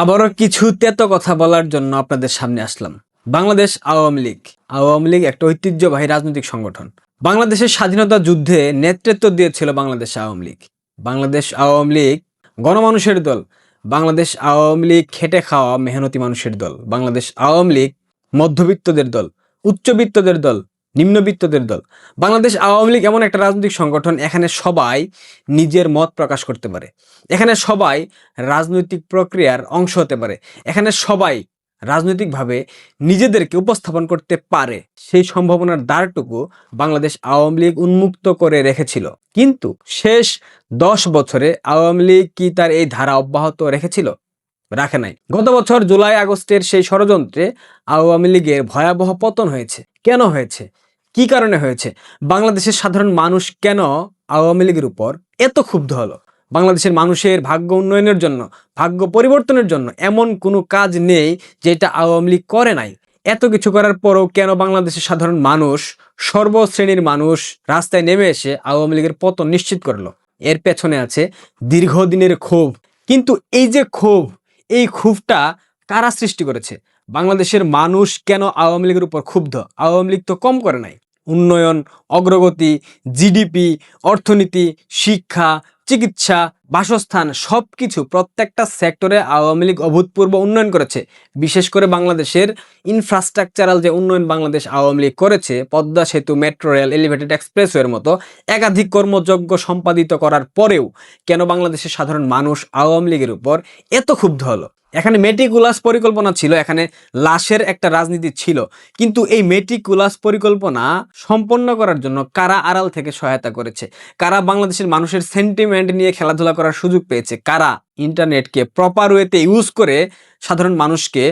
আবারও কিছু তেতো কথা বলার জন্য আপনাদের সামনে আসলাম। বাংলাদেশ আওয়ামী লীগ। আওয়ামী লীগ একটা ঐতিহ্যবাহী রাজনৈতিক সংগঠন। বাংলাদেশের স্বাধীনতা যুদ্ধে নেতৃত্ব দিয়েছিল বাংলাদেশ আওয়ামী লীগ। বাংলাদেশ আওয়ামী লীগ গণমানুষের দল। বাংলাদেশ আওয়ামী লীগ খেটে খাওয়া মেহনতি মানুষের দল। বাংলাদেশ আওয়ামী লীগ মধ্যবিত্তদের দল। উচ্চবিত্তদের দল। নিম্নবিত্তদের দল। বাংলাদেশ আওয়ামী লীগ এমন একটা রাজনৈতিক সংগঠন, এখানে সবাই নিজের মত প্রকাশ করতে পারে। এখানে সবাই রাজনৈতিক প্রক্রিয়ার অংশ হতে পারে। এখানে সবাই রাজনৈতিকভাবে নিজেদেরকে উপস্থাপন করতে পারে। সেই সম্ভাবনার দ্বারটুকু বাংলাদেশ আওয়ামী লীগ উন্মুক্ত করে রেখেছিল। কিন্তু শেষ দশ বছরে আওয়ামী লীগ কি তার এই ধারা অব্যাহত রেখেছিল? রাখে নাই। গত বছর জুলাই আগস্টের সেই ষড়যন্ত্রে আওয়ামী লীগের ভয়াবহ পতন হয়েছে। কেন হয়েছে? কি কারণে হয়েছে? বাংলাদেশের সাধারণ মানুষ কেন আওয়ামী লীগের উপর এত ক্ষুব্ধ হলো? বাংলাদেশের মানুষের ভাগ্য উন্নয়নের জন্য, ভাগ্য পরিবর্তনের জন্য এমন কোনো কাজ নেই যেটা আওয়ামী লীগ করে নাই। এত কিছু করার পরও কেন বাংলাদেশের সাধারণ মানুষ, সর্বশ্রেণীর মানুষ রাস্তায় নেমে এসে আওয়ামী লীগের পতন নিশ্চিত করল? এর পেছনে আছে দীর্ঘদিনের ক্ষোভ। কিন্তু এই যে ক্ষোভ, এই ক্ষোভটা কারা সৃষ্টি করেছে? বাংলাদেশের মানুষ কেন আওয়ামী লীগের উপর ক্ষুব্ধ? আওয়ামী লীগ তো কম করে নাই। উন্নয়ন, অগ্রগতি জিডিপি অর্থনীতি, শিক্ষা, চিকিৎসা, বাসস্থান সব কিছু প্রত্যেকটা সেক্টরে আওয়ামী লীগ অভূতপূর্ব উন্নয়ন করেছে। বিশেষ করে বাংলাদেশের ইনফ্রাস্ট্রাকচারাল যে উন্নয়ন বাংলাদেশ আওয়ামী লীগ করেছে, পদ্মা সেতু মেট্রো রেল এলিভেটেড এক্সপ্রেসওয়ের মতো, একাধিক কর্মযজ্ঞ সম্পাদিত করার পরেও কেন বাংলাদেশের সাধারণ মানুষ আওয়ামী লীগের উপর এত ক্ষুব্ধ হলো? এখানে মেটিকুলাস পরিকল্পনা ছিল, এখানে লাশের একটা রাজনীতি ছিল। কিন্তু এই মেটিকুলাস পরিকল্পনা সম্পন্ন করার জন্য কারা আড়াল থেকে সহায়তা করেছে? কারা বাংলাদেশের মানুষের সেন্টিমেন্ট নিয়ে খেলাধুলা করার সুযোগ পেয়েছে? কারা ইন্টারনেটকে প্রপার ওয়েতে ইউজ করে সাধারণ মানুষকে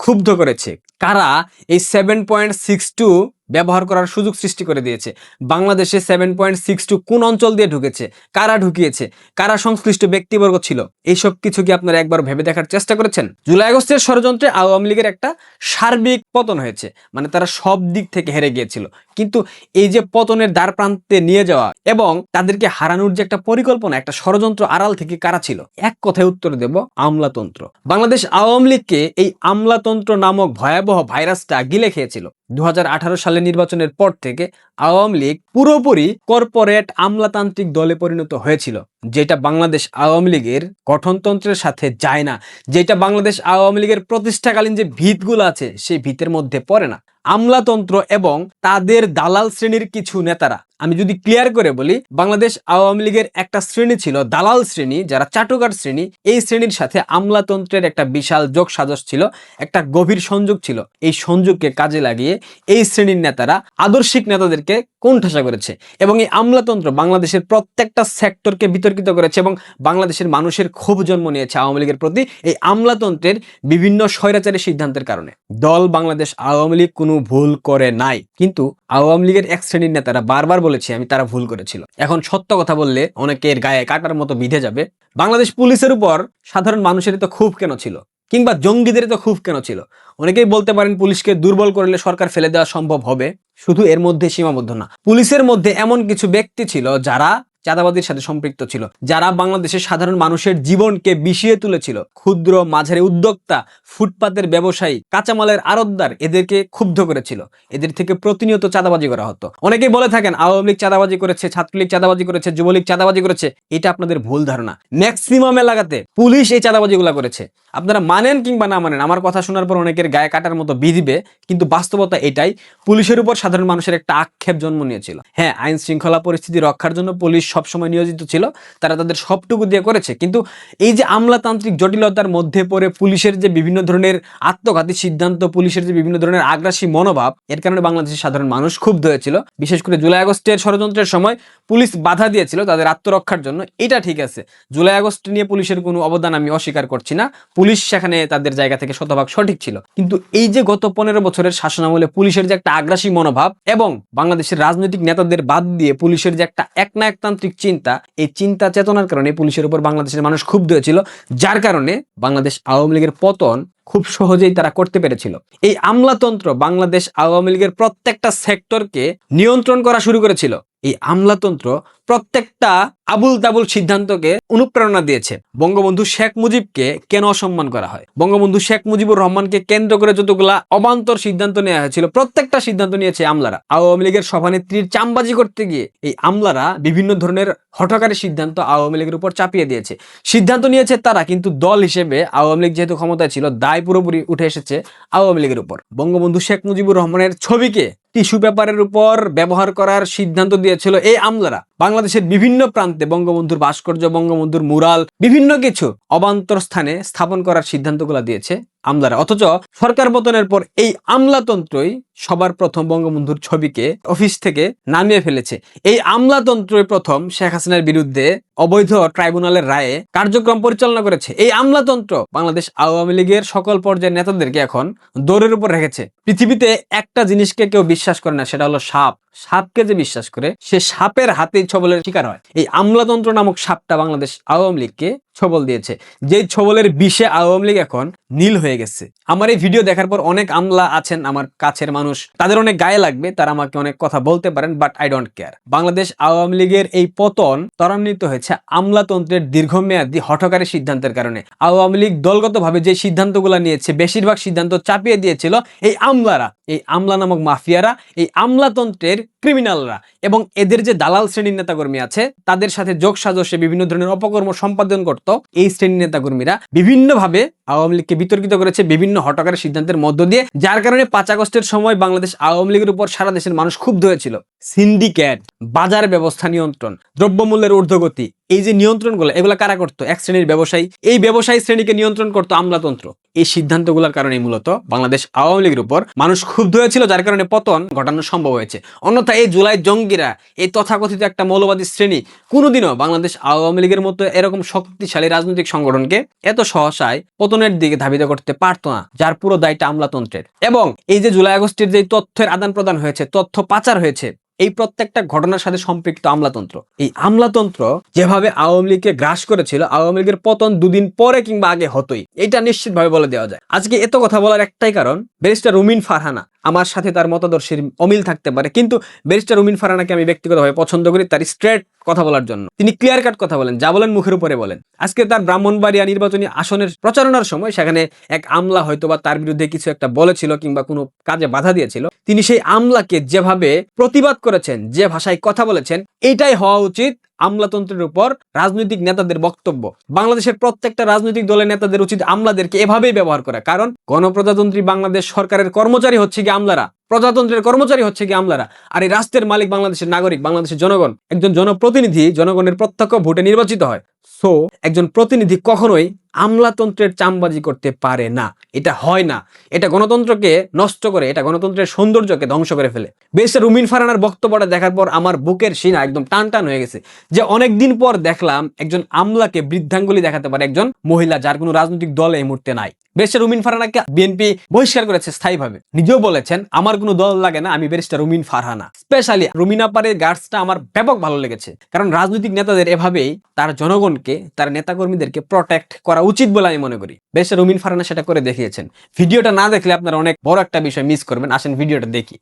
ক্ষুব্ধ করেছে? কারা এই সেভেন পয়েন্ট সিক্স টু ব্যবহার করার সুযোগ সৃষ্টি করে দিয়েছে। বাংলাদেশে সেভেন পয়েন্ট সিক্স টু কোন অঞ্চল দিয়ে ঢুকেছে? কারা ঢুকিয়েছে? কারা সংশ্লিষ্ট ব্যক্তিবর্গ ছিল? এইসব কিছু কি আপনারা একবার ভেবে দেখার চেষ্টা করেছেন? জুলাই আগস্টের ষড়যন্ত্রে আওয়ামী লীগের একটা সার্বিক পতন হয়েছে। মানে তারা সব দিক থেকে হেরে গিয়েছিল। কিন্তু এই যে পতনের দ্বার প্রান্তে নিয়ে যাওয়া এবং তাদেরকে হারানোর যে একটা পরিকল্পনা, একটা ষড়যন্ত্র আড়াল থেকে কারা ছিল? এক কথায় উত্তর দেব, আমলাতন্ত্র। বাংলাদেশ আওয়ামী লীগকে এই আমলাতন্ত্র নামক ভয়াবহ ভাইরাসটা গিলে খেয়েছিল। দু আঠারো সালের নির্বাচনের পর থেকে আওয়ামী লীগ পুরোপুরি কর্পোরেট আমলাতান্ত্রিক দলে পরিণত হয়েছিল, যেটা বাংলাদেশ আওয়ামী লীগের গঠনতন্ত্রের সাথে যায় না, যেটা বাংলাদেশ আওয়ামী লীগের প্রতিষ্ঠাকালীন যে ভিতগুলো আছে, সেই ভিতের মধ্যে পড়ে না। আমলাতন্ত্র এবং তাদের দালাল শ্রেণির কিছু নেতারা আমি যদি ক্লিয়ার করে বলি, বাংলাদেশ আওয়ামী লীগের একটা শ্রেণি ছিল দালাল শ্রেণি, যারা চাটুকার শ্রেণি। এই শ্রেণির সাথে আমলাতন্ত্রের একটা বিশাল যোগ সাজস ছিল, একটা গভীর সংযোগ ছিল। এই সংযোগকে কাজে লাগিয়ে এই শ্রেণির নেতারা আদর্শিক নেতাদেরকে কোণঠাসা করেছে এবং এই আমলাতন্ত্র বাংলাদেশের প্রত্যেকটা সেক্টরকে বিতর্কিত করেছে এবং বাংলাদেশের মানুষের ক্ষোভ জন্ম নিয়েছে আওয়ামী লীগের প্রতি এই আমলাতন্ত্রের বিভিন্ন স্বৈরাচারী সিদ্ধান্তের কারণে। দল বাংলাদেশ আওয়ামী লীগ কোনো ভুল করে নাই, কিন্তু আওয়ামী লীগের এক শ্রেণির নেতারা বারবার বলেছে, আমি তারা ভুল করেছিল। এখন সত্য কথা বললে অনেকের গায়ে কাটার মতো বিধে যাবে। বাংলাদেশ পুলিশের উপর সাধারণ মানুষেরই তো খুব কেন ছিল? কিংবা জঙ্গিদের তো খুব কেন ছিল? অনেকেই বলতে পারেন পুলিশকে দুর্বল করলে সরকার ফেলে দেওয়া সম্ভব হবে। শুধু এর মধ্যে সীমাবদ্ধ না, পুলিশের মধ্যে এমন কিছু ব্যক্তি ছিল যারা চাঁদাবাজির সাথে সম্পৃক্ত ছিল, যারা বাংলাদেশের সাধারণ মানুষের জীবনকে বিষিয়ে তুলেছিল। ক্ষুদ্র মাঝারি উদ্যোক্তা, ফুটপাতের ব্যবসায়ী, কাঁচামালের আড়তদার এদেরকে ক্ষুব্ধ করেছিল। এদের থেকে প্রতিনিয়ত চাঁদাবাজি করা হতো। অনেকেই বলে থাকেন, আওয়ামী লীগ চাঁদাবাজি করেছে, ছাত্রলীগ চাঁদাবাজি করেছে, যুবলীগ চাঁদাবাজি করেছে, এটা আপনাদের ভুল ধারণা। ম্যাক্সিমাম এলাকাতে পুলিশ এই চাঁদাবাজিগুলো করেছে। আপনারা মানেন কিংবা না মানেন, আমার কথা শোনার পর অনেকের গায়ে কাটার মতো বিধিবে কিন্তু বাস্তবতা এটাই, পুলিশের উপর সাধারণ মানুষের একটা আক্ষেপ জন্ম নিয়েছিল। হ্যাঁ আইন শৃঙ্খলা পরিস্থিতি রক্ষার জন্য পুলিশ সবসময় নিয়োজিত ছিল, তারা তাদের সবটুকু দিয়ে করেছে। কিন্তু এই যে আমলাতান্ত্রিক জটিলতার মধ্যে পড়ে পুলিশের যে বিভিন্ন ধরনের আত্মঘাতী সিদ্ধান্ত, পুলিশের যে বিভিন্ন ধরনের আগ্রাসী মনোভাব, এর কারণে বাংলাদেশের সাধারণ মানুষ ক্ষুব্ধ হয়েছিল। বিশেষ করে জুলাই আগস্টের ষড়যন্ত্রের সময় পুলিশ বাধা দিয়েছিল তাদের আত্মরক্ষার জন্য। এটা ঠিক আছে, জুলাই আগস্ট নিয়ে পুলিশের কোনো অবদান আমি অস্বীকার করছি না। পুলিশ সেখানে তাদের জায়গা থেকে শতভাগ সঠিক ছিল। কিন্তু এই যে গত পনেরো বছরের শাসনামলে পুলিশের যে একটা আগ্রাসী মনোভাব এবং বাংলাদেশের রাজনৈতিক নেতাদের বাদ দিয়ে পুলিশের যে একটা একনায়কতান্ত্রিক চিন্তা, এই চিন্তা চেতনার কারণে পুলিশের উপর বাংলাদেশের মানুষ ক্ষুব্ধ হয়েছিল, যার কারণে বাংলাদেশ আওয়ামী লীগের পতন খুব সহজেই তারা করতে পেরেছিল। এই আমলাতন্ত্র বাংলাদেশ আওয়ামী লীগের প্রত্যেকটা সেক্টরকে নিয়ন্ত্রণ করা শুরু করেছিল। এই আমলাতন্ত্র প্রত্যেকটা আবুল তাবুল সিদ্ধান্তকে অনুপ্রেরণা দিয়েছে। বঙ্গবন্ধু শেখ মুজিবকে কেন অসম্মান করা হয়? বঙ্গবন্ধু শেখ মুজিবুর রহমানকে কেন্দ্র করে যতগুলা অবান্তর সিদ্ধান্ত নেওয়া হয়েছিল, প্রত্যেকটা সিদ্ধান্ত নিয়েছে আমলারা। আওয়ামী লীগের সভানেত্রীর চামবাজি করতে গিয়ে এই আমলারা বিভিন্ন ধরনের হঠকারী সিদ্ধান্ত আওয়ামী লীগের উপর চাপিয়ে দিয়েছে। সিদ্ধান্ত নিয়েছে তারা, কিন্তু দল হিসেবে আওয়ামী লীগ যেহেতু ক্ষমতায় ছিল, দায় পুরোপুরি উঠে এসেছে আওয়ামী লীগের উপর। বঙ্গবন্ধু শেখ মুজিবুর রহমানের ছবিকে টিস্যু পেপারের উপর ব্যবহার করার সিদ্ধান্ত দিয়েছিল এই আমলারা। বাংলাদেশের বিভিন্ন প্রান্তে বঙ্গবন্ধুর ভাস্কর্য, বঙ্গবন্ধুর মুরাল, বিভিন্ন কিছু অবান্তর স্থানে স্থাপন করার সিদ্ধান্তগুলো দিয়েছে আমলারা। অথচ সরকার পতনের পর এই আমলাতন্ত্রই সবার প্রথম বঙ্গবন্ধুর ছবিকে অফিস থেকে নামিয়ে ফেলেছে। এই আমলাতন্ত্রই প্রথম শেখ হাসিনার বিরুদ্ধে অবৈধ ট্রাইব্যুনালের রায়ে কার্যক্রম পরিচালনা করেছে। এই আমলাতন্ত্র বাংলাদেশ আওয়ামী লীগের সকল পর্যায়ের নেতাদেরকে এখন দৌড়ের উপর রেখেছে। পৃথিবীতে একটা জিনিসকে কেউ বিশ্বাস করে না, সেটা হলো সাপ। সাপকে যে বিশ্বাস করে, সে সাপের হাতে ছবলের শিকার হয়। এই আমলাতন্ত্র নামক সাপটা বাংলাদেশ আওয়ামী লীগকে ছবল দিয়েছে। যে ছবলের বিষে আওয়ামী লীগ এখন নীল হয়ে গেছে। আমার এই ভিডিও দেখার পর অনেক আমলা আছেন আমার কাছের মানুষ। তাদের অনেক গায়ে লাগবে, তারা আমাকে অনেক কথা বলতে পারেন but I don't care Bangladesh Awami লীগের এই পতন ত্বরান্বিত হয়েছে আমলাতন্ত্রের দীর্ঘমেয়াদী হঠকারী সিদ্ধান্তের কারণে। আওয়ামী লীগ দলগতভাবে যে সিদ্ধান্তগুলো নিয়েছে, বেশিরভাগ সিদ্ধান্ত চাপিয়ে দিয়েছিল এই আমলারা। এই আমলা নামক মাফিয়ারা, এই আমলাতন্ত্রের ক্রিমিনালরা এবং এদের যে দালাল শ্রেণির নেতাকর্মী আছে, তাদের সাথে যোগ সাজসে বিভিন্ন ধরনের অপকর্ম সম্পাদন করত। এই শ্রেণির নেতাকর্মীরা বিভিন্নভাবে আওয়ামী লীগকে বিতর্কিত করেছে, বিভিন্ন হটকারের সিদ্ধান্তের মধ্য দিয়ে, যার কারণে পাঁচ আগস্টের সময় বাংলাদেশ আওয়ামী লীগের উপর সারা দেশের মানুষ ক্ষুব্ধ হয়েছিল। সিন্ডিকেট, বাজার ব্যবস্থা নিয়ন্ত্রণ, দ্রব্যমূল্যের ঊর্ধ্বগতি, এই যে নিয়ন্ত্রণগুলো এগুলো কারা করতো? এক শ্রেণির ব্যবসায়ী। এই ব্যবসায়ী শ্রেণীকে নিয়ন্ত্রণ করতো আমলাতন্ত্র। এই সিদ্ধান্তগুলোর কারণে মূলত বাংলাদেশ আওয়ামী লীগের উপর মানুষ ক্ষুব্ধ হয়েছিল, যার কারণে পতন ঘটানো সম্ভব হয়েছে। অন্যথা এই জুলাই জঙ্গিরা, এই তথাকথিত একটা মৌলবাদী শ্রেণি, কোনোদিনও বাংলাদেশ আওয়ামী লীগের মতো এরকম শক্তিশালী রাজনৈতিক সংগঠনকে এত সহসায় পতনের দিকে ধাবিত করতে পারতো না, যার পুরো দায়টা আমলাতন্ত্রের। এবং এই যে জুলাই আগস্টের যে তথ্যের আদান প্রদান হয়েছে, তথ্য পাচার হয়েছে এই প্রত্যেকটা ঘটনার সাথে সম্পৃক্ত আমলাতন্ত্র। এই আমলাতন্ত্র যেভাবে আওয়ামী লীগকে গ্রাস করেছিল, আওয়ামী লীগের পতন দুদিন পরে কিংবা আগে হতোই। এটা নিশ্চিতভাবে বলে দেওয়া যায়। আজকে এত কথা বলার একটাই কারণ, ব্যারিস্টার রুমিন ফারহানা। আমার সাথে তার মতাদর্শের অমিল থাকতে পারে। কিন্তু ব্যারিস্টার উমিন ফারানাকে আমি ব্যক্তিগতভাবে পছন্দ করি তার স্ট্রেট কথা বলার জন্য। তিনি ক্লিয়ার কাট কথা বলেন, যা বলেন মুখের উপরে বলেন। আজকে তার ব্রাহ্মণবাড়িয়া নির্বাচনী আসনের প্রচারণার সময় সেখানে এক আমলা হয়তো বা তার বিরুদ্ধে কিছু একটা বলেছিল কিংবা কোনো কাজে বাধা দিয়েছিল। তিনি সেই আমলাকে যেভাবে প্রতিবাদ করেছেন, যে ভাষায় কথা বলেছেন, এটাই হওয়া উচিত। আমলাতন্ত্রের উপর রাজনৈতিক নেতাদের বক্তব্য। বাংলাদেশের প্রত্যেকটা রাজনৈতিক দলের নেতাদের উচিত আমলাদেরকে এভাবেই ব্যবহার করা। কারণ গণপ্রজাতন্ত্রী বাংলাদেশ সরকারের কর্মচারী হচ্ছে কি আমলারা। প্রজাতন্ত্রের কর্মচারী হচ্ছে কি আমলারা। আর এই রাষ্ট্রের মালিক বাংলাদেশের নাগরিক, বাংলাদেশের জনগণ। একজন জনপ্রতিনিধি জনগণের প্রত্যক্ষ ভোটে নির্বাচিত হয়। সো একজন প্রতিনিধি কখনোই আমলাতন্ত্রের চামবাজি করতে পারে না। এটা হয় না। এটা গণতন্ত্রকে নষ্ট করে, এটা গণতন্ত্রের সৌন্দর্যকে ধ্বংস করে ফেলে। বেশ রুমিন ফারানার বক্তব্যটা দেখার পর আমার বুকের সিনা একদম টান টান হয়ে গেছে। যে অনেক দিন পর দেখলাম একজন আমলাকে বৃদ্ধাঙ্গুলি দেখাতে পারে একজন মহিলা যার কোনো রাজনৈতিক দল এই মুহূর্তে নাই। ব্যারিস্টার রুমিন ফারহানাকে বিএনপি বহিষ্কার করেছে স্থায়ীভাবে। নিজেও বলেছেন আমার কোনো দল লাগে না আমি ব্যারিস্টার রুমিন ফারহানা। স্পেশালি রুমিনা আপারের গার্ডসটা আমার ব্যাপক ভালো লেগেছে। কারণ রাজনৈতিক নেতাদের এভাবেই তার জনগণকে তার নেতাকর্মীদেরকে প্রোটেক্ট করা উচিত বলে আমি মনে করি। ব্যারিস্টার রুমিন ফারহানা সেটা করে দেখিয়েছেন। ভিডিওটা না দেখলে আপনারা অনেক বড় একটা বিষয় মিস করবেন। আসেন ভিডিওটা দেখি।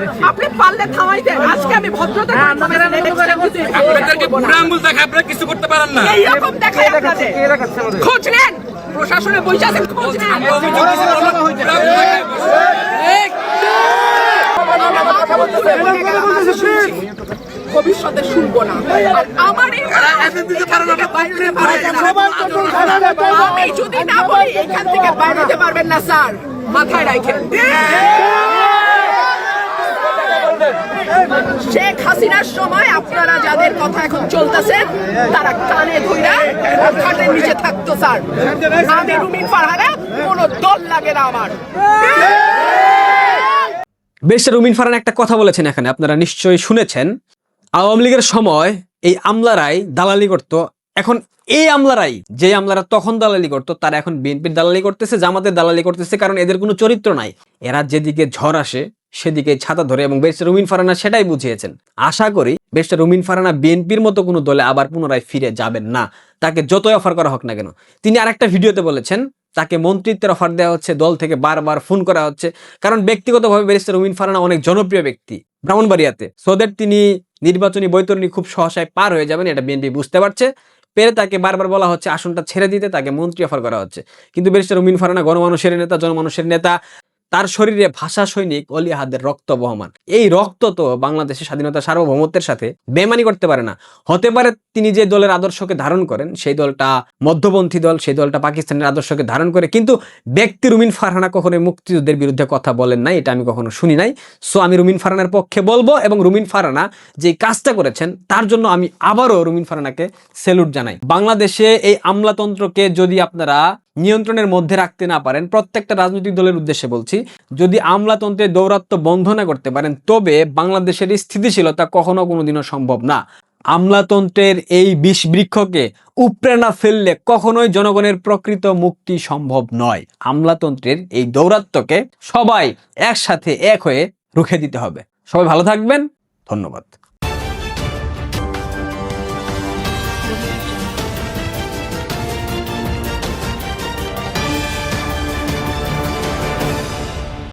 দিচ্ছি আপনি পারলে থামাই দেন আজকে আমি ভদ্রতা আপনাদেরকে বুড়ো আঙ্গুল দেখা আপনারা কিছু করতে পারেন না। এইরকম আপনাদের। খোঁজ নেন। প্রশাসনে বসে আছেন খোঁজ নেন। ভবিষ্যতে শুনব না। আর আমার। আমি যদি না বলি এখান থেকে বাইরে হতে পারবেন না স্যার। মাথায় রাখেন। শেখ হাসিনার সময় আপনারা যাদের কথা এখন চলতেছেন তারা কানে ধইরা খাটের নিচে থাকতো, স্যার। আমি রুমিন ফারহানা, কোনো দল লাগে না আমার। বেশ, রুমিন ফারান একটা কথা বলেছেন এখানে, আপনারা নিশ্চয়ই শুনেছেন। আওয়ামী লীগের সময় এই আমলারাই দালালি করত। এখন এই আমলারাই যে আমলারা তখন দালালি করতো, তারা এখন বিএনপির দালালি করতেছে, জামাতের দালালি করতেছে, কারণ এদের কোনো চরিত্র নাই। এরা যেদিকে ঝড় আসে সেদিকে ছাতা ধরে এবং বেশ রুমিন ফারানা সেটাই বুঝিয়েছেন। আশা করি বেশ রুমিন ফারানা বিএনপির মতো কোনো দলে আবার পুনরায় ফিরে যাবেন না। তাকে যতই অফার করা হোক না কেন। তিনি আরেকটা ভিডিওতে বলেছেন, তাকে মন্ত্রিত্বের অফার দেওয়া হচ্ছে, দল থেকে বারবার ফোন করা হচ্ছে। কারণ ব্যক্তিগতভাবে ব্যারিস্টার রুমিন ফারানা অনেক জনপ্রিয় ব্যক্তি ব্রাহ্মণবাড়িয়াতে। সোদের তিনি নির্বাচনী বৈতরণী খুব সহসায় পার হয়ে যাবেন, এটা বিএনপি বুঝতে পারছে। পেরে তাকে বারবার বলা হচ্ছে, আসনটা ছেড়ে দিতে তাকে মন্ত্রী অফার করা হচ্ছে। কিন্তু ব্যারিস্টার রুমিন ফারানা গণমানুষের নেতা, জনমানুষের নেতা তার শরীরে ভাষা সৈনিক অলি আহাদের রক্ত বহমান। এই রক্ত তো বাংলাদেশের স্বাধীনতা সার্বভৌমত্বের সাথে বেমানি করতে পারে না। হতে পারে তিনি যে দলের আদর্শকে ধারণ করেন, সেই দলটা মধ্যপন্থী দল, সেই দলটা পাকিস্তানের আদর্শকে ধারণ করে, কিন্তু ব্যক্তি রুমিন ফারহানা কখনোই মুক্তিযুদ্ধের বিরুদ্ধে কথা বলেন নাই, এটা আমি কখনো শুনি নাই। সো আমি রুমিন ফারহানার পক্ষে বলব এবং রুমিন ফারহানা যে কাজটা করেছেন, তার জন্য আমি আবারও রুমিন ফারহানাকে সেলুট জানাই। বাংলাদেশে এই আমলাতন্ত্রকে যদি আপনারা নিয়ন্ত্রণের মধ্যে রাখতে না পারেন, প্রত্যেকটা রাজনৈতিক দলের উদ্দেশ্যে বলছি, যদি আমলাতন্ত্রের দৌরাত্ম বন্ধ না করতে পারেন, তবে বাংলাদেশের স্থিতিশীলতা কখনো কোনোদিনও সম্ভব না। আমলাতন্ত্রের এই বিষ বৃক্ষকে উপড়ে না ফেললে কখনোই জনগণের প্রকৃত মুক্তি সম্ভব নয়। আমলাতন্ত্রের এই দৌরাত্মকে সবাই একসাথে এক হয়ে রুখে দিতে হবে। সবাই ভালো থাকবেন। ধন্যবাদ।